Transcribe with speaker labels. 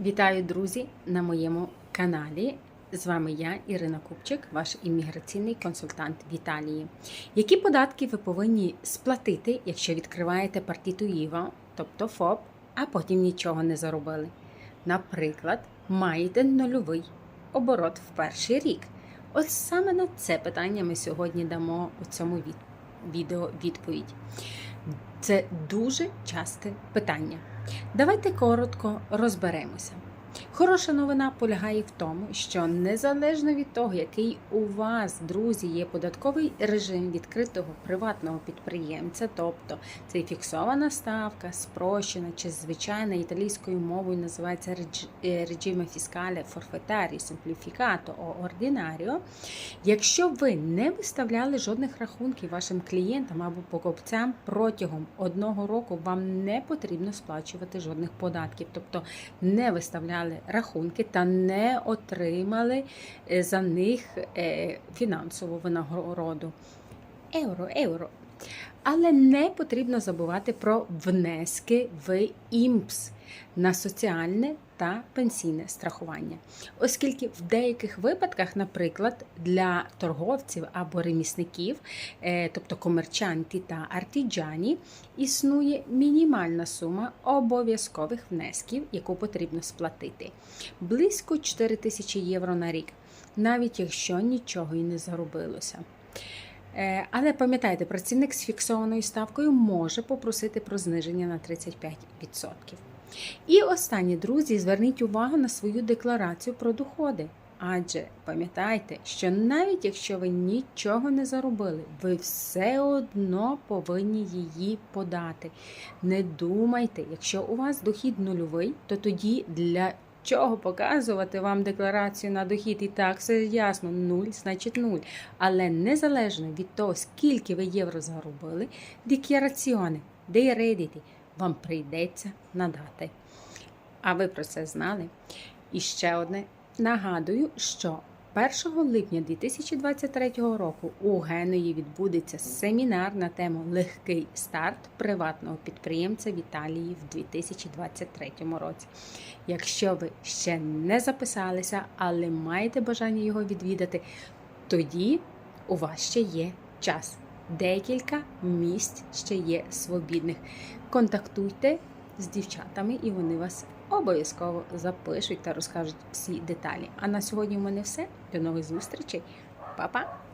Speaker 1: Вітаю, друзі, на моєму каналі. З вами я, Ірина Купчик, ваш імміграційний консультант в Італії. Які податки ви повинні сплатити, якщо відкриваєте партіту ІВА, тобто ФОП, а потім нічого не заробили? Наприклад, маєте нульовий оборот в перший рік. Ось саме на це питання ми сьогодні дамо у цьому від... відео відповідь. Це дуже часте питання. Давайте коротко розберемося. Хороша новина полягає в тому, що незалежно від того, який у вас, друзі, є податковий режим відкритого приватного підприємця, тобто це фіксована ставка, спрощена чи звичайна італійською мовою називається режиме фіскале форфетарі семпліфікато ординаріо. Якщо ви не виставляли жодних рахунків вашим клієнтам або покупцям протягом одного року, вам не потрібно сплачувати жодних податків, тобто не виставляли рахунки та не отримали е, за них е, фінансову винагороду. Євро, євро. Але не потрібно забувати про внески в ІМПС на соціальне та пенсійне страхування, оскільки в деяких випадках, наприклад, для торговців або ремісників, е, тобто комерчанти та артіджані, існує мінімальна сума обов'язкових внесків, яку потрібно сплатити близько 4 тисячі євро на рік, навіть якщо нічого і не заробилося. Е, Але пам'ятайте, працівник з фіксованою ставкою може попросити про зниження на 35%. І останнє, друзі, зверніть увагу на свою декларацію про доходи. Адже пам'ятайте, що навіть якщо ви нічого не заробили, ви все одно повинні її подати. Не думайте, якщо у вас дохід нульовий, то тоді для чого показувати вам декларацію на дохід? І так, все ясно, нуль, значить нуль. Але незалежно від того, скільки ви євро заробили, деклараціони, де вам прийдеться надати. А ви про це знали? І ще одне. Нагадую, що 1 липня 2023 року у Генуї відбудеться семінар на тему Легкий старт приватного підприємця в Італії в 2023 році. Якщо ви ще не записалися, але маєте бажання його відвідати, тоді у вас ще є час. Декілька місць ще є свобідних. Контактуйте з дівчатами, і вони вас обов'язково запишуть та розкажуть всі деталі. А на сьогодні в мене все. До нових зустрічей. Па-па!